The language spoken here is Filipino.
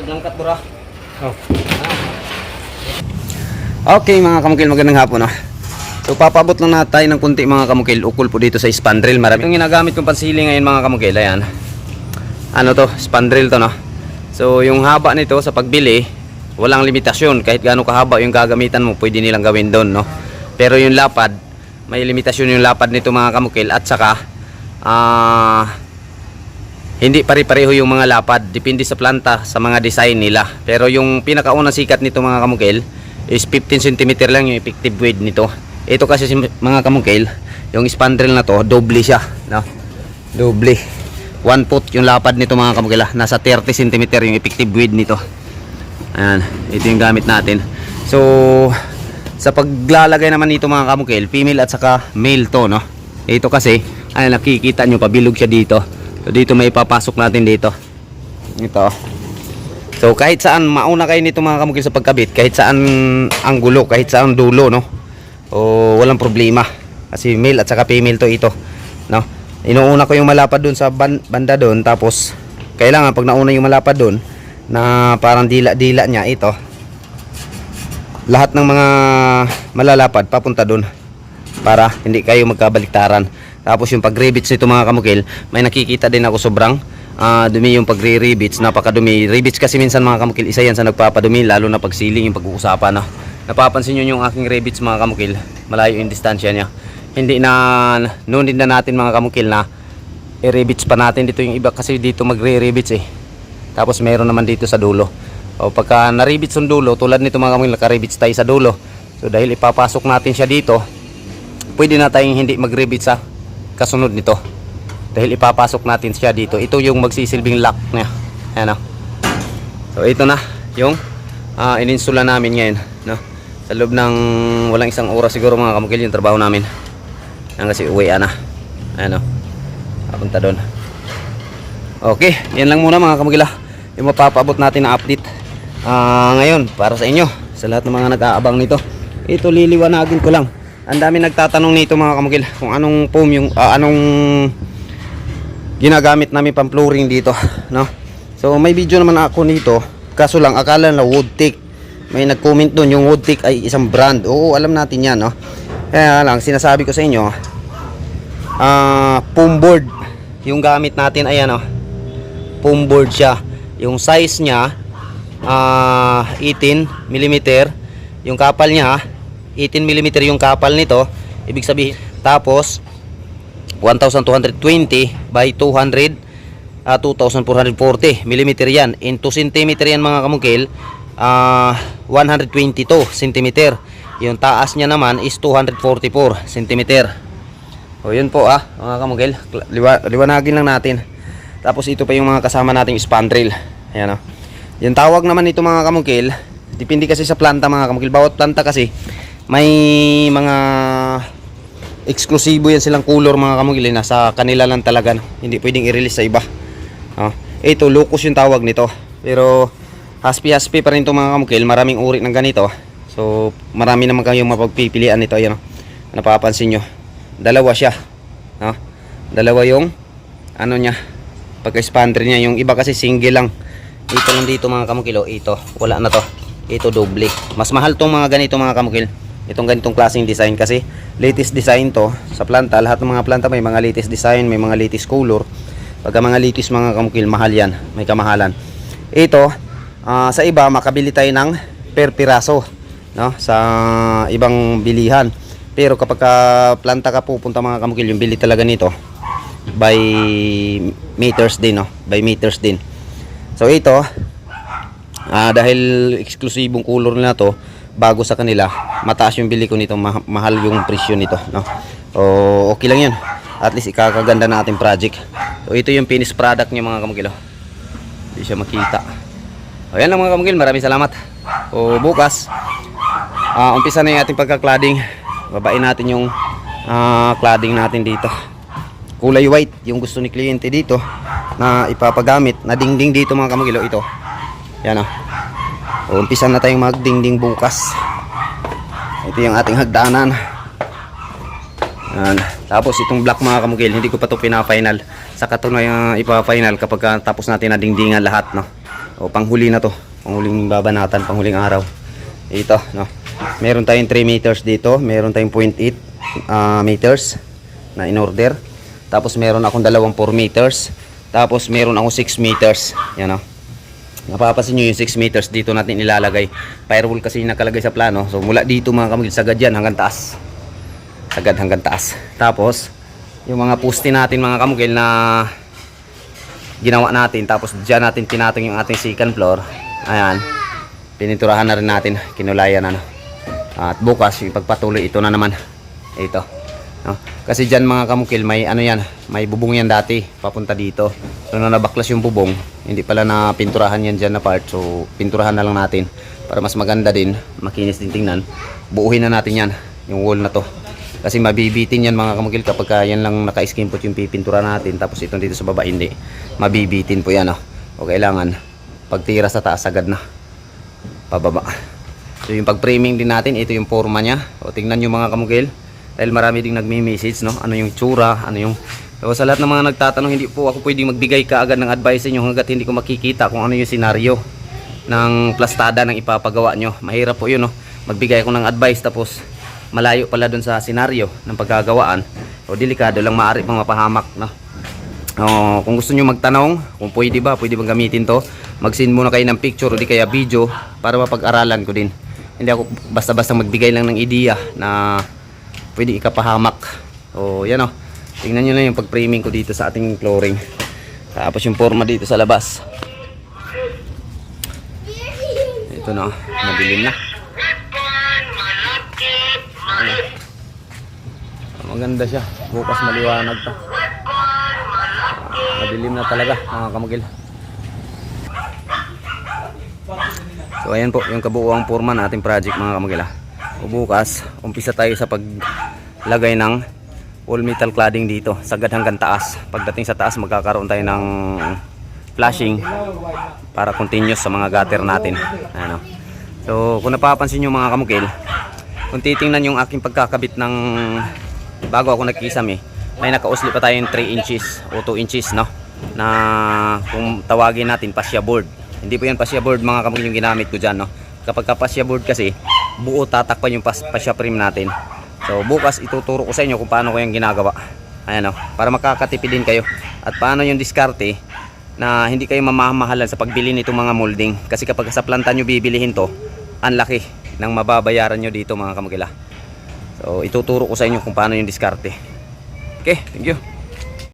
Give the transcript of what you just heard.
Basag ng katbura. Oh. Okay mga kamukil, magandang hapon ah. So papabot lang na tayo ng kunti mga kamukil, ukol po dito sa spandrel. Marami itong ginagamit kong pansili ngayon mga kamukil, ayan. Ano to, spandrel to no. So yung haba nito sa pagbili, walang limitasyon. Kahit gaano kahaba yung gagamitan mo, pwede nilang gawin doon no. Pero yung lapad, may limitasyon yung lapad nito mga kamukil at saka ah hindi pare-pareho yung mga lapad depende sa planta sa mga design nila. Pero yung pinakaunang sikat nito mga kamukil is 15 cm lang yung effective weight nito. Ito kasi si mga kamukil yung spandrel na to doble siya no? doble. 1 foot yung lapad nito mga kamukil ah. nasa 30 cm yung effective weight nito. Ayan ito yung gamit natin. So sa paglalagay naman nito mga kamukil female at saka male to no? Ito kasi ay nakikita nyo pabilog siya dito so dito may papasok natin dito. Ito. So kahit saan mauna kayo nito mga kamukil sa pagkabit. Kahit saan anggulo kahit saan dulo no? O walang problema. Kasi male at saka female to ito no? Inuuna ko yung malapad dun sa ban- banda dun tapos kailangan pag nauna yung malapad dun na parang dila-dila niya ito. Lahat ng mga malalapad papunta dun para hindi kayo magkabaliktaran tapos yung pag-rivets nito mga kamukil may nakikita din ako sobrang ah, dumi yung pagre-rivets napakadumi. Rivets kasi minsan mga kamukil isa yan sa nagpapadumi lalo na pag ceiling yung pag-uusapan no? napapansin nyo yung aking rivets mga kamukil malayo yung distansya niya. Hindi na nunid na natin mga kamukil na i-rivets pa natin dito yung iba kasi dito magre-rivets eh. Tapos meron naman dito sa dulo. O pagka na-rivets yung dulo tulad nito mga kamukil naka-rivets tayo sa dulo. So dahil ipapasok natin siya dito pwede na tayong hindi mag-rivet sa kasunod nito. Dahil ipapasok natin siya dito. Ito yung magsisilbing lock niya. Ayan o so ito na yung uh, ininsula namin ngayon no? sa loob ng walang isang oras siguro mga kamukil yung trabaho namin. Yan kasi uwi na ayan o papunta doon. Okay yan lang muna mga kamukil ah. yung mapapabot natin na update Ah, ngayon para sa inyo sa lahat ng mga nag-aabang nito. Ito liliwanagin ko lang ang dami nagtatanong nito mga kamukil kung anong foam yung ah, anong ginagamit namin pang flooring dito no? So may video naman ako nito kaso lang akala na wood tick may nag-comment doon yung wood tick ay isang brand. Oo alam natin yan no? Kaya lang sinasabi ko sa inyo ah foam board yung gamit natin. Ayan oh foam board siya. Yung size niya ah 18 mm yung kapal niya 18 mm yung kapal nito. Ibig sabihin tapos 1220 by 200 ah 2440 mm yan in 2 cm yan. Mga kamukil ah 122 cm yung taas niya naman is 244 cm o yun po ah mga kamukil Liwa, liwanagin lang natin. Tapos ito pa yung mga kasama nating spandrel. Ayan o yung tawag naman nito mga kamukil, depende kasi sa planta mga kamukil. Bawat planta kasi may mga eksklusibo yan silang color mga kamukil. eh, Nasa kanila lang talaga. no. Hindi pwedeng i-release sa iba. Oh, ito, locus yung tawag nito. Pero haspi-haspi pa rin ito mga kamukil. Maraming uri ng ganito. So marami naman kayong mapagpipilian nito. Ayan, oh. napapansin nyo. Dalawa siya. No? Dalawa yung ano niya. Pagka-expander niya. Yung iba kasi single lang ito lang dito mga kamukilo ito wala na to ito doble mas mahal tong mga ganito mga kamukil itong ganitong klaseng design kasi latest design to sa planta. Lahat ng mga planta may mga latest design may mga latest color. Pagka mga latest mga kamukil mahal yan may kamahalan. Ito ah, sa iba makabili tayo ng per piraso no? Sa ibang bilihan. Pero kapag ka planta ka pupunta mga kamukil yung bili talaga nito by meters din no? By meters din. So ito, ah, dahil eksklusibong color nila to, bago sa kanila, mataas yung bili ko nito, ma- mahal yung presyo nito, no. O okay lang 'yun. At least ikakaganda na ating project. So ito yung finished product niya mga kamukilo. Hindi siya makita. O yan lang mga kamukil, maraming salamat. O bukas, ah, umpisa na yung ating pagka-cladding. Babain natin yung ah, cladding natin dito kulay white yung gusto ni kliyente dito na ipapagamit na dingding dito mga kamagilo ito yan o o umpisa na tayong magdingding bukas ito yung ating hagdanan yan. tapos itong black mga kamugil hindi ko pa to pina-final saka yung ipa-final kapag ah, tapos natin na dingdingan lahat no O panghuli na to. Panghuling babanatan, panghuling araw. Ito, no. Meron tayong 3 meters dito, meron tayong 0.8 ah, meters na in order. Tapos meron akong dalawang 4 meters. Tapos meron akong 6 meters. Yan o. Napapasin nyo yung 6 meters dito natin ilalagay. Firewall kasi yung nakalagay sa plano. So mula dito mga kamigil, sagad yan hanggang taas. Sagad hanggang taas. Tapos, yung mga poste natin mga kamugil na ginawa natin. Tapos dyan natin tinatong yung ating second floor. Ayan. Pininturahan na rin natin. Kinulayan ano. At bukas, yung pagpatuloy ito na naman. Ito. No? Kasi dyan mga kamukil, may ano yan, may bubong yan dati, papunta dito. So na nabaklas yung bubong, hindi pala na pinturahan yan dyan na part. So pinturahan na lang natin para mas maganda din, makinis din tingnan. Buuhin na natin yan, yung wall na to. Kasi mabibitin yan mga kamukil kapag ka yan lang naka-skimpot yung pipintura natin. Tapos itong dito sa baba hindi, mabibitin po yan. Oh. O kailangan, pagtira sa taas agad na, pababa. So yung pag-framing din natin, ito yung forma niya. O tingnan nyo mga kamukil. Dahil marami ding nagme-message, no? Ano yung tsura, ano yung... So sa lahat ng mga nagtatanong, hindi po ako pwedeng magbigay kaagad ng advice sa inyo hanggat hindi ko makikita kung ano yung senaryo ng plastada ng ipapagawa nyo. Mahirap po yun, no? Magbigay ako ng advice tapos malayo pala dun sa senaryo ng pagkagawaan. O delikado lang maaari pang mapahamak, no? Oh, kung gusto nyo magtanong, kung pwede ba, pwede bang gamitin to, mag-send muna kayo ng picture o di kaya video para mapag-aralan ko din. Hindi ako basta-basta magbigay lang ng ideya na pwede ikapahamak. O, yan o. Tingnan nyo lang yung pag-framing ko dito sa ating flooring. Tapos yung forma dito sa labas. Ito na, madilim na. Maganda siya. Bukas maliwanag pa. Madilim na talaga mga kamagil. So ayan po yung kabuuang forma nating project mga kamagil. ah. Bukas, umpisa tayo sa paglagay ng all metal cladding dito, sagad hanggang taas. Pagdating sa taas, magkakaroon tayo ng flashing para continuous sa mga gutter natin. Ano. So kung napapansin nyo mga kamukil, kung titingnan yung aking pagkakabit ng bago ako nagkisame, may nakausli pa tayong 3 inches o 2 inches no na kung tawagin natin pasya board. Hindi po yan pasya board mga kamukil yung ginamit ko dyan no. Kapag ka pasya board kasi buo tatakpan yung pas pasya frame natin. So bukas ituturo ko sa inyo kung paano ko yung ginagawa. Ayan o, para makakatipid din kayo. At paano yung diskarte na hindi kayo mamamahalan sa pagbili nitong mga molding. Kasi kapag sa planta nyo bibilihin to, ang laki ng mababayaran nyo dito mga kamagila. So ituturo ko sa inyo kung paano yung diskarte. Okay, thank you.